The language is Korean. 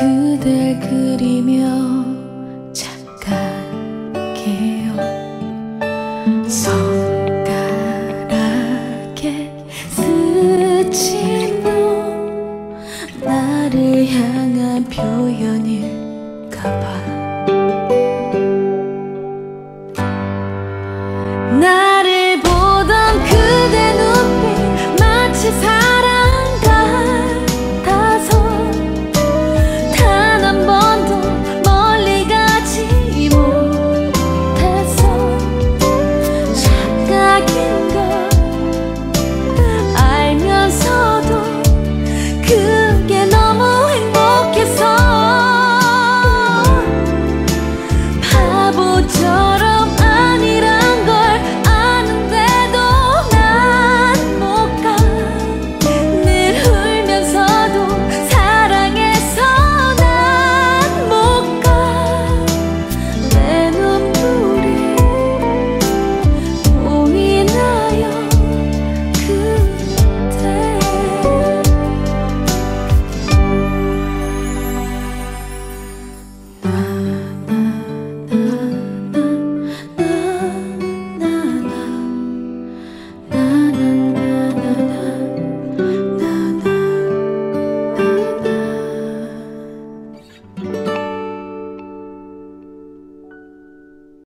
그댈 그리며 착각해요. 손가락에 스친 너 나를 향한 표현이